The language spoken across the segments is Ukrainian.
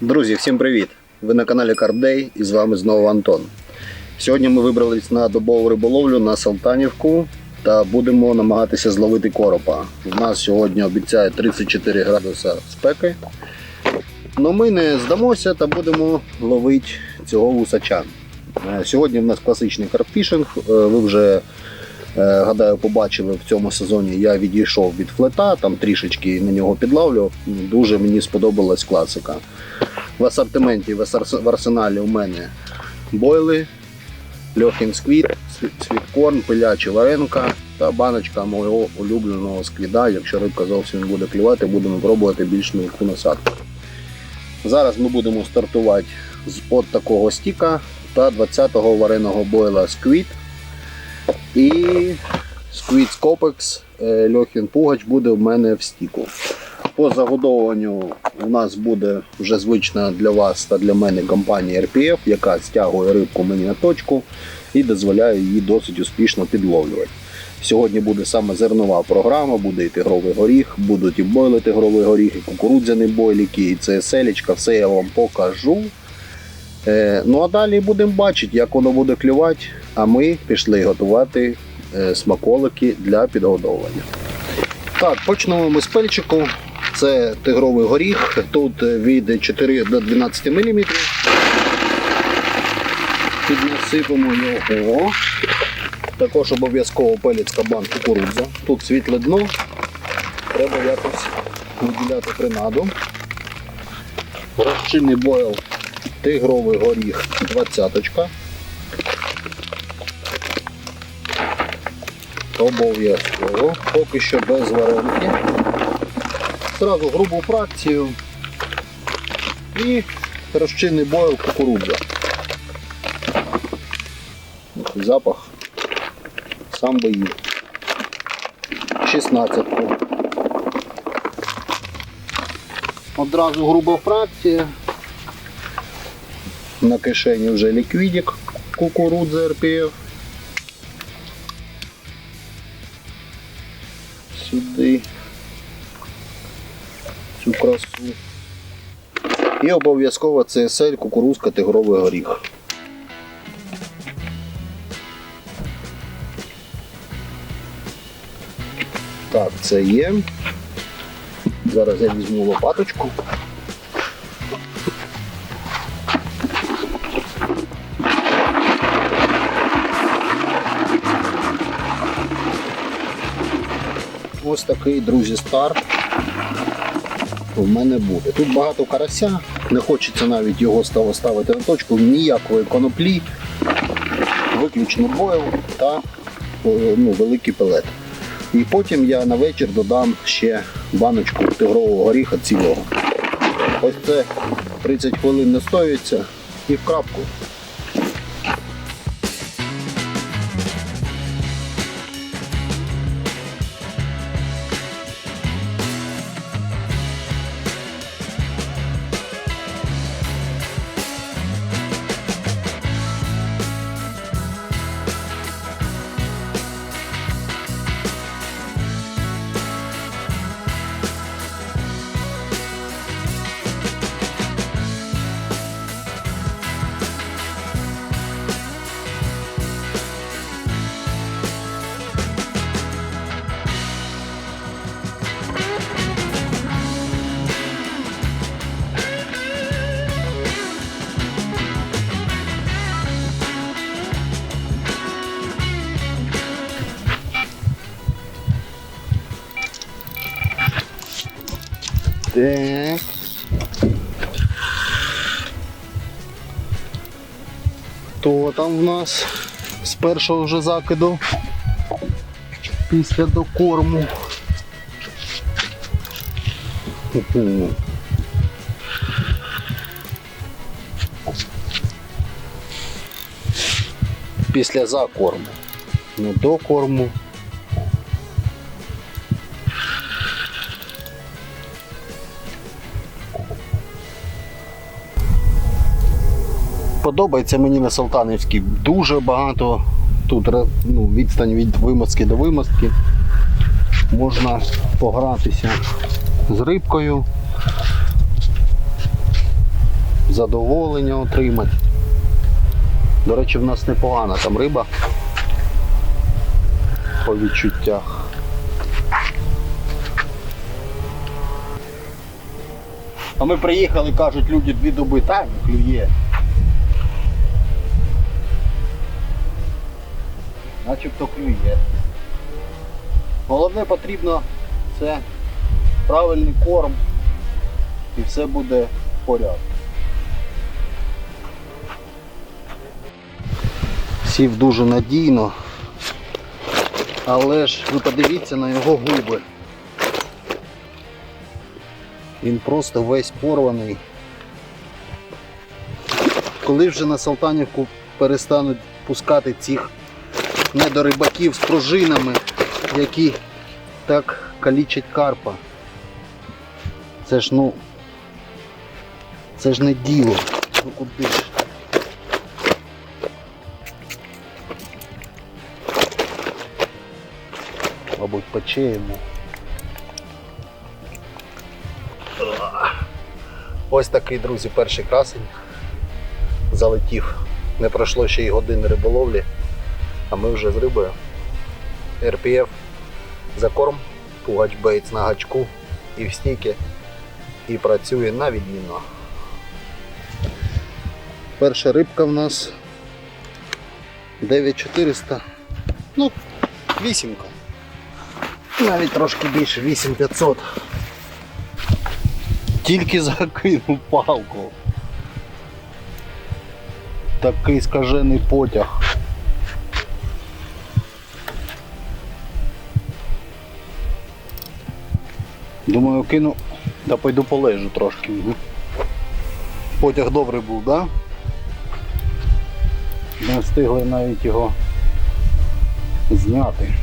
Друзі, всім привіт! Ви на каналі Carp і з вами знову Антон. Сьогодні ми вибрались на добову риболовлю на Салтанівку та будемо намагатися зловити коропа. У нас сьогодні обіцяє 34 градуса спеки. Но ми не здамося та будемо ловити цього вусача. Е, Сьогодні в нас класичний карпфішинг. Е, Ви вже Е, Гадаю, побачили в цьому сезоні. Я відійшов від флета, там трішечки на нього підлавлю. Дуже мені сподобалась класика. В асортименті в арсеналі у мене бойли, льохін сквіт, світкорн, пилячі варенка та баночка мого улюбленого сквіда. Якщо рибка зовсім не буде клювати, будемо пробувати більш мілку насадку. Зараз ми будемо стартувати з от такого стіка та 20-го вареного бойла сквіт. І Copex е, Льохін Пугач буде в мене в стіку. По загодовуванню у нас буде вже звична для вас та для мене компанія RPF, яка стягує рибку мені на точку і дозволяє її досить успішно підловлювати. Сьогодні буде саме зернова програма, буде і тигровий горіх, будуть і бойли тигровий горіх, і кукурудзяні бойліки, і CSL, все я вам покажу. Е, ну а далі будемо бачити, як воно буде клювати, а ми пішли готувати е, смаколики для підгодовування. Так, почнемо ми з пельчику. Це тигровий горіх. Тут від 4 до 12 мм. Піднасипемо його. Також обов'язково пелець кабан кукурудза. Тут світле дно. Треба якось виділяти принаду. Розчинний бойл тигровий горіх двадцяточка. Обов'язково. Поки що без вареники. Зразу грубу фракцію і розчинний бойл кукурудза. Запах сам їв. 16. Одразу груба фракція. На кишені вже ліквідик кукурудзи РПФ. І обов'язково CSL кукурузка тигровий горіх. Так, це є. Зараз я візьму лопаточку. Ось такий, друзі, старт в мене буде. Тут багато карася, не хочеться навіть його ставити на точку, ніякої коноплі, виключно бойл та е, ну, великий пелет. І потім я на вечір додам ще баночку тигрового горіха цілого. Ось це 30 хвилин настоюється і в крапку. То там в нас з першого вже закиду після докорму. Після закорму. Не до корму. Подобається мені на Салтанівській дуже багато. Тут ну, відстань від вимостки до вимостки. Можна погратися з рибкою. задоволення отримати. До речі, в нас непогана там риба по відчуттях. А ми приїхали, кажуть, люди дві доби так клює. Начебто клює. Головне потрібно це правильний корм і все буде в порядку. Сів дуже надійно, але ж ви подивіться на його губи. Він просто весь порваний. Коли вже на Салтанівку перестануть пускати цих недорибаків з пружинами, які так калічать карпа. Це ж ну. Це ж не діло. Ну куди ж? Мабуть, почеємо. Ось такий, друзі, перший красень залетів. Не пройшло ще й години риболовлі, а ми вже з рибою. РПФ за корм, пугач бейтс на гачку і в стійки. І працює на відмінно. Перша рибка в нас 9400. Ну, вісімка. Навіть трошки більше, 8500. Тільки закинув палку. Такий скажений потяг. Думаю, кину та пойду полежу трошки. Потяг добрий був, да? Не встигли навіть його зняти.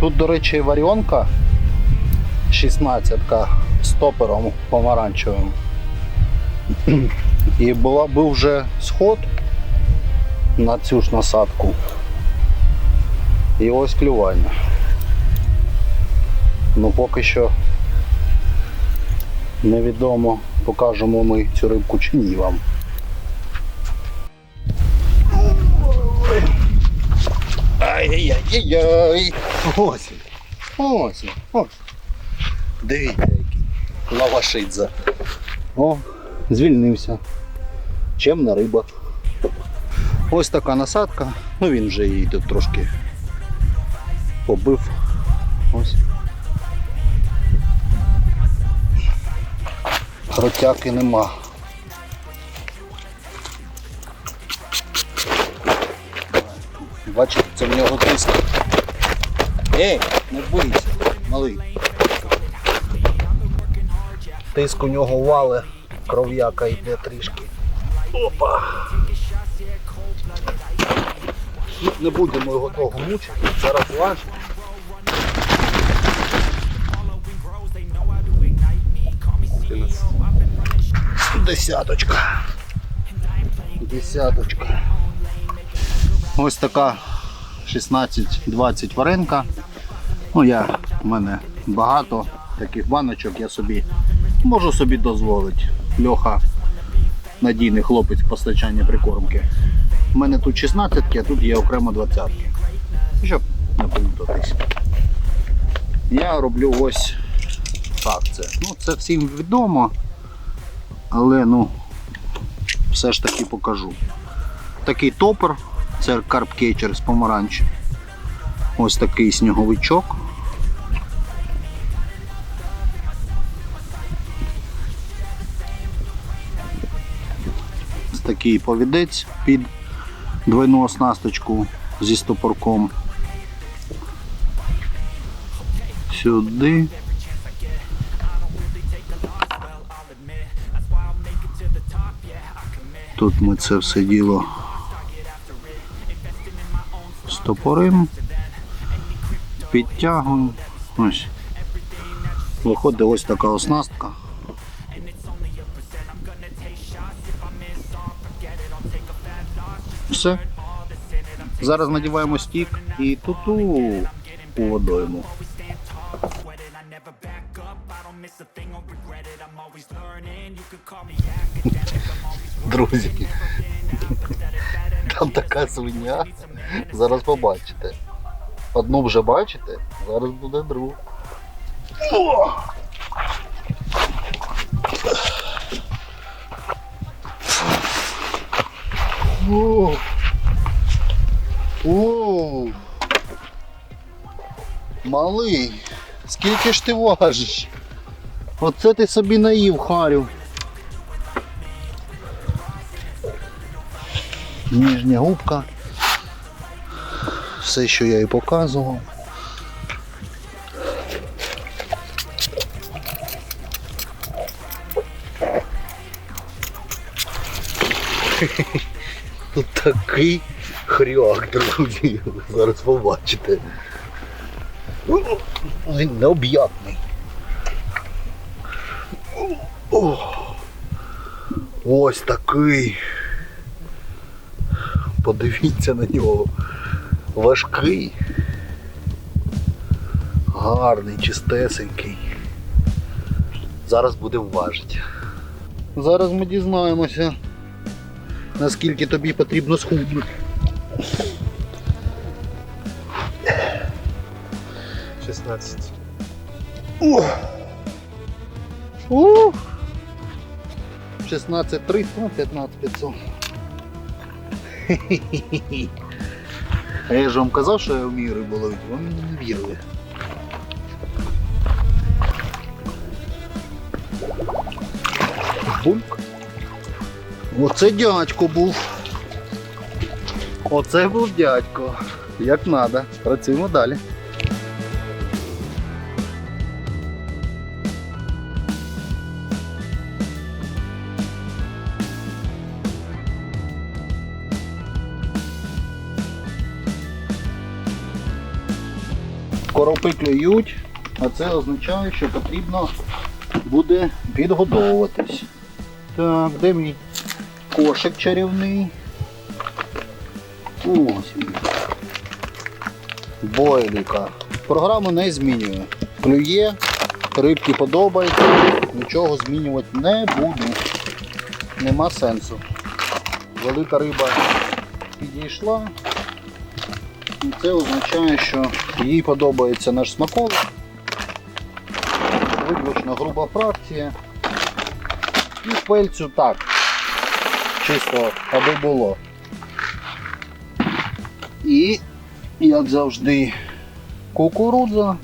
Тут, до речі, варіонка 16 з топером помаранчевим. І була, був вже сход на цю ж насадку. І ось клювання. Ну поки що невідомо, покажемо ми цю рибку чи ні вам. Ай-яй-яй-яй! Ось. Ось. Ось. Дивіться який. Лавашидзе. О, звільнився. Чемна риба. Ось така насадка. Ну він вже її тут трошки побив. Ось. Ротяки нема. Бачите, це в нього тиск. Ей, не бийся, малий. Тиск у нього вали, кров'яка йде трішки. Опа. Ну, Не будемо його довго мучити, зараз важить. Десяточка. Десяточка. Ось така 16-20 варенка. Ну я, в мене багато таких баночок, я собі можу собі дозволити. Льоха надійний хлопець постачання прикормки. У мене тут 16, а тут є окремо 20. Щоб не плутатись. Я роблю ось так це. Ну, це всім відомо, але ну, все ж таки покажу. Такий топор, це карп-кетчер з помаранч. Ось такий сніговичок. Ось такий повідець під двойну оснасточку зі стопорком. Сюди. Тут ми це все діло стопорим, підтягуємо. Ось. Виходить ось така оснастка. Все. Зараз надіваємо стік і туту у водойму. Друзі, там така свиня. Зараз побачите. Одну вже бачите, зараз буде другу. О! О! Малий, скільки ж ти важиш? Оце ти собі наїв, Харю. Ніжня губка. Все, що я і показував. Тут такий хряк, друзі. Зараз побачите. Він необ'ятний. Ось такий. Подивіться на нього. Важкий. Гарний, чистесенький. Зараз буде важити. Зараз ми дізнаємося, наскільки тобі потрібно схуднути. 16. Ух! 16 300, ну 15 500. А я ж вам казав, що я вмію рибу ловити, ви мені не вірили. Бульк. Оце дядько був. Оце був дядько. Як треба. Працюємо далі. Коропи клюють, а це означає, що потрібно буде підгодовуватись. Так, де мій кошик чарівний? Ось він. Бойліка. Програму не змінює. Клює, рибки подобається, нічого змінювати не буду. Нема сенсу. Велика риба підійшла. Це означає, що їй подобається наш смаколик. Виключно груба фракція. І пельцю так. Чисто аби було. І, як завжди, кукурудза.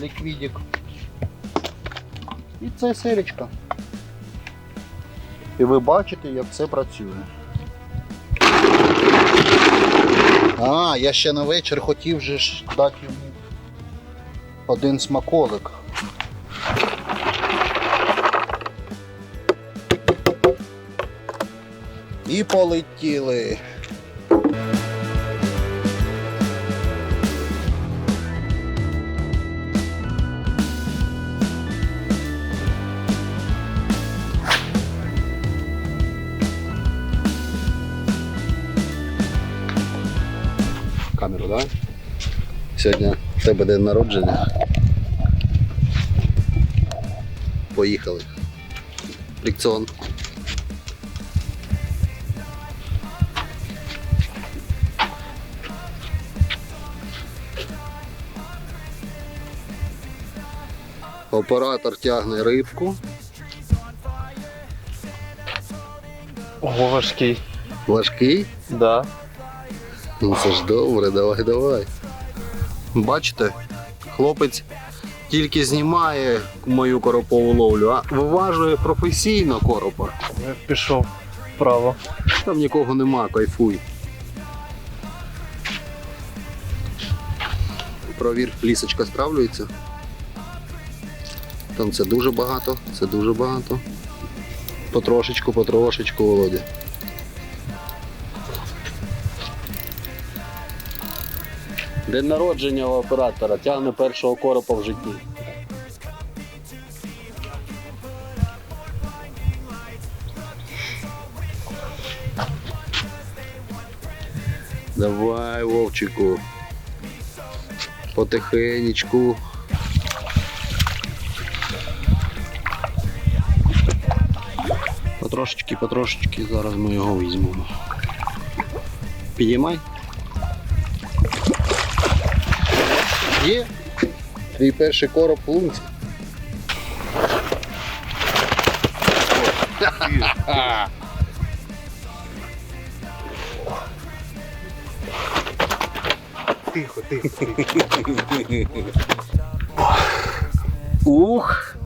Ліквідик. І це сиречка. І ви бачите, як це працює. А, я ще на вечір хотів же ж дати йому один смаколик. І полетіли. Сьогодні в тебе день народження. Поїхали. Фрикціон. Оператор тягне рибку. Ого, важкий. Важкий. Да. Ну це ж добре, давай, давай. Бачите, хлопець тільки знімає мою коропову ловлю, а виважує професійно коропа. Я пішов вправо. Там нікого нема, кайфуй. Провір, лісочка справлюється. Там це дуже багато, це дуже багато. Потрошечку, потрошечку, Володя. День народження у оператора тягне першого коропа в житті. Давай, Вовчику. Потихенечку. Потрошечки, потрошечки, зараз ми його візьмемо. Підіймай. Є. Твій перший короб лунці. Тихо, тихо, тихо. Ух.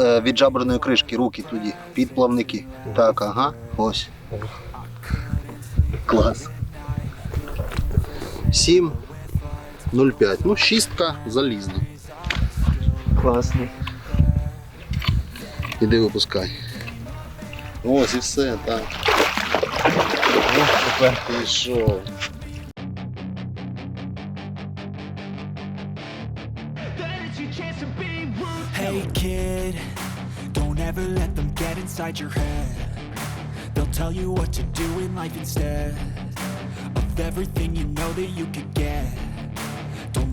Е, від жаберної кришки руки туди, під плавники. Так, ага, ось. Клас. 7, 0,5. Ну, шістка залізна. Класний. Іди випускай. Ось і все, так. О, тепер. Пішов. Hey kid, don't ever let them get inside your head. They'll tell you what to do in life instead of everything you know that you could get.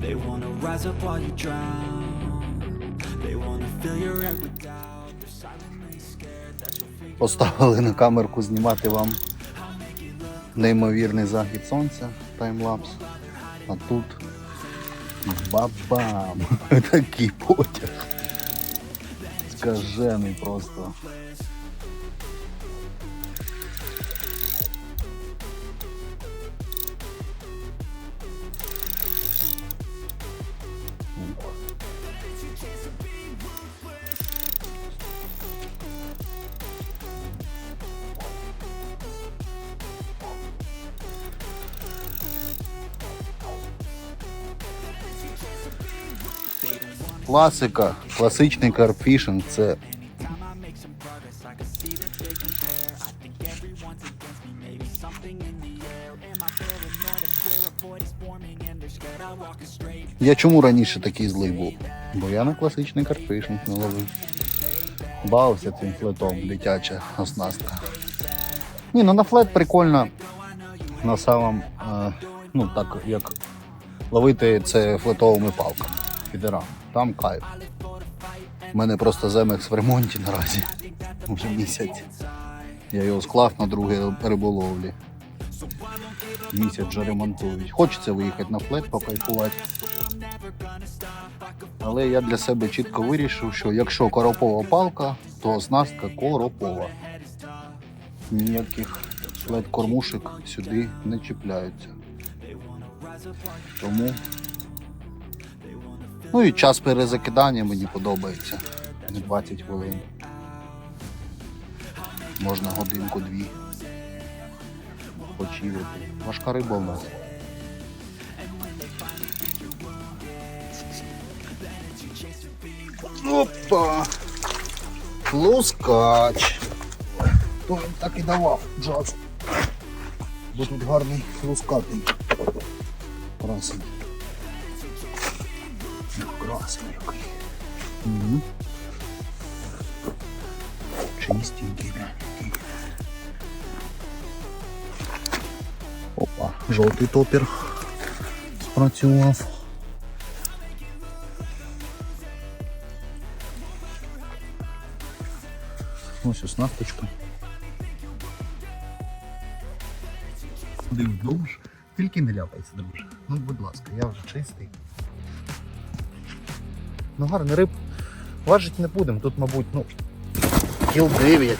they wanna rise up while you drown. They wanna fill your head with doubt. They're silently scared that you'll figure Поставили на камерку знімати вам неймовірний захід сонця, таймлапс. А тут бабам! Такий потяг. Скажений просто. I walk a straight Я чому раніше такий злий був? Бо я на класичний карпфішинг не ловив. Бавився цим флетом, дитяча оснастка. Ні, ну на флет прикольно. На самом, е, ну так як ловити це флетовими палками. Фідерам. Там кайф. У мене просто земекс в ремонті наразі. Вже місяць. Я його склав на другій риболовлі. Місяць вже ремонтують. Хочеться виїхати на флет, покайфувати. Але я для себе чітко вирішив, що якщо коропова палка, то оснастка коропова. Ніяких флет-кормушек сюди не чіпляються. Тому. Ну і час перезакидання мені подобається. Не 20 хвилин. Можна годинку-дві. Почилити. Важка риба в нас. Опа! Лускач. То так і давав джаз. Бо тут гарний лускатий. Красний. Красний який. Угу. Чистенький, да. Опа, жовтий топір спрацював. Ось оснасточка. Ходи вдовж. Тільки не ляпайся, друже. Ну, будь ласка, я вже чистий. Ну гарний риб. Важити не будемо. Тут, мабуть, ну, кіл 9.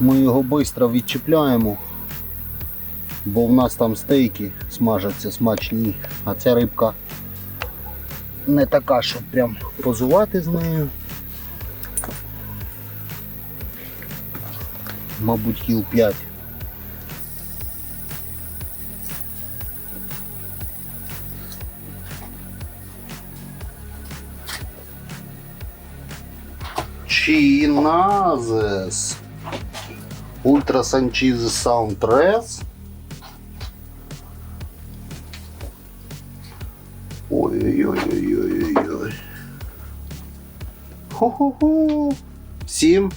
Ми його швидко відчіпляємо, бо в нас там стейки смажаться смачні, а ця рибка не така, щоб прям позувати з нею. Мабуть, кіл 5. Чиназес. Ультра Санчіз Саундтрес. Ой-ой-ой-ой-ой-ой. Хо-хо-хо. Всім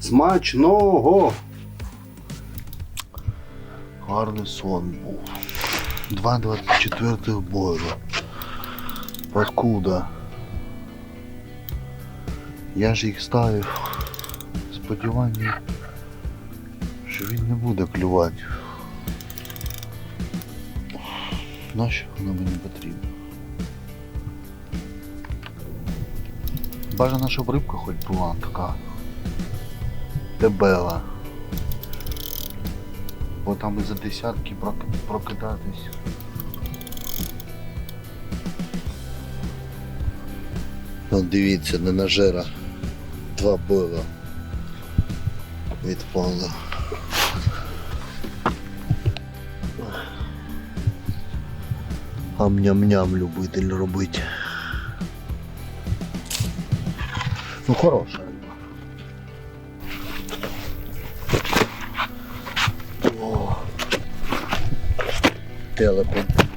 смачного. Гарний сон був. 2.24 бою. Откуда? Я ж їх ставив. Сподівання, що Він не буде клювати. Нащо воно мені потрібно? Бажано, щоб рибка хоч була така дебела. Бо там і за десятки прокидатись. От дивіться, не нажера. Два била. Відпало. Ам-ням-ням любитель робить. Ну хороша риба. Телепон.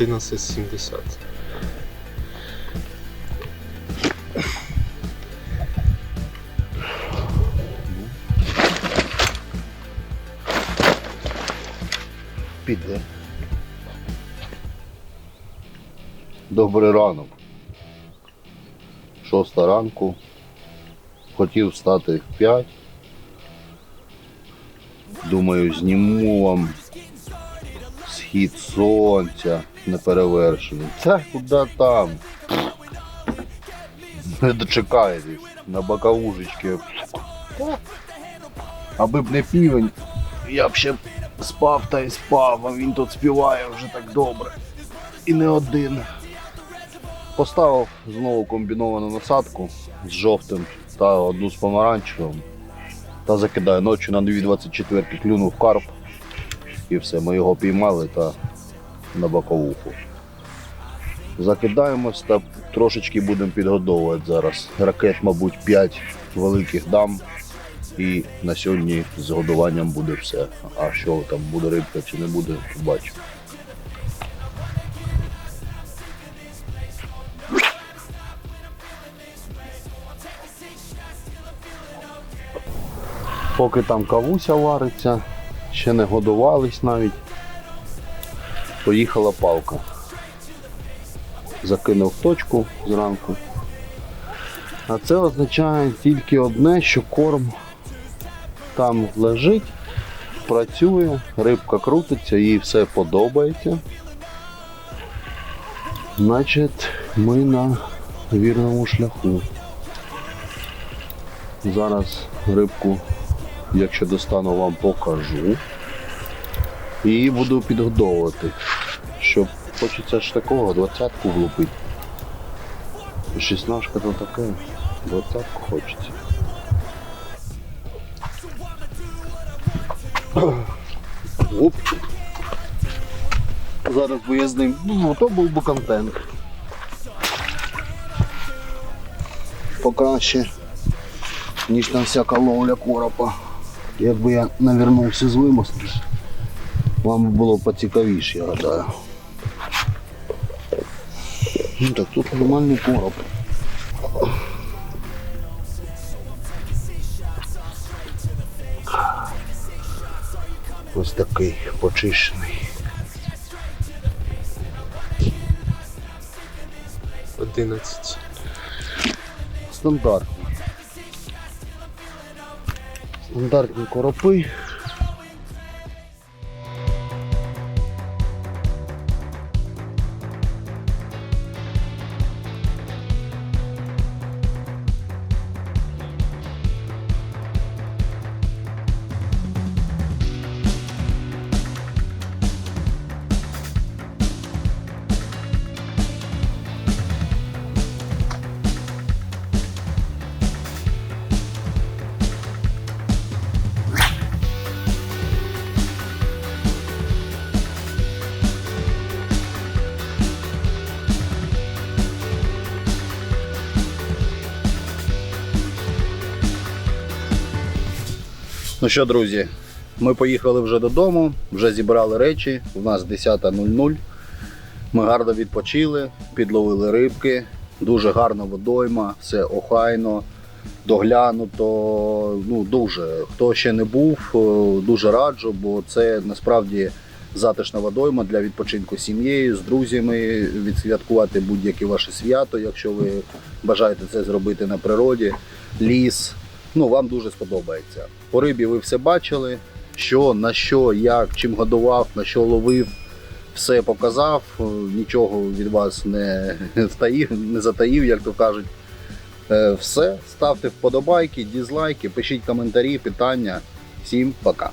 11,70. Піде. Добрий ранок. Шоста ранку. Хотів встати в 5. Думаю, зніму вам схід сонця неперевершений. Це куди там? Не дочекаєтесь на боковушечки. Аби б не півень, я б ще спав та й спав, а він тут співає вже так добре. І не один. Поставив знову комбіновану насадку з жовтим та одну з помаранчевим. Та закидаю ночі на 2.24 клюнув карп. І все, ми його піймали та на боковуху. Закидаємось та трошечки будемо підгодовувати зараз. Ракет, мабуть, 5 великих дам. І на сьогодні з годуванням буде все. А що там буде рибка чи не буде, побачимо. Поки там кавуся вариться, ще не годувались навіть. Поїхала палка. Закинув точку зранку. А це означає тільки одне, що корм там лежить, працює, рибка крутиться, їй все подобається. Значить, ми на вірному шляху. Зараз рибку, якщо достану, вам покажу. І буду підгодовувати, щоб хочеться ж такого, двадцятку влупити. Шістнашка то таке, двадцятку хочеться. Оп. Зараз виїздим. Ну, то був би контент. Покраще, ніж там всяка ловля коропа. Якби я навернувся з вимосту, вам було поцікавіше, я гадаю. Ну так тут нормальний короб. Ось такий почищений. Одинадцять. Стандартні. Стандартні коропи. Ну що, друзі, ми поїхали вже додому, вже зібрали речі. У нас 10.00. Ми гарно відпочили, підловили рибки, дуже гарна водойма, все охайно, доглянуто. Ну, дуже. Хто ще не був, е, дуже раджу, бо це насправді затишна водойма для відпочинку з сім'єю, з друзями, відсвяткувати будь-яке ваше свято, якщо ви бажаєте це зробити на природі. Ліс, ну вам дуже сподобається. По рибі ви все бачили, що, на що, як, чим годував, на що ловив. Все показав, е, нічого від вас не стаїв, не затаїв, як то кажуть. Е, Все, ставте вподобайки, дізлайки, пишіть коментарі, питання. Всім пока.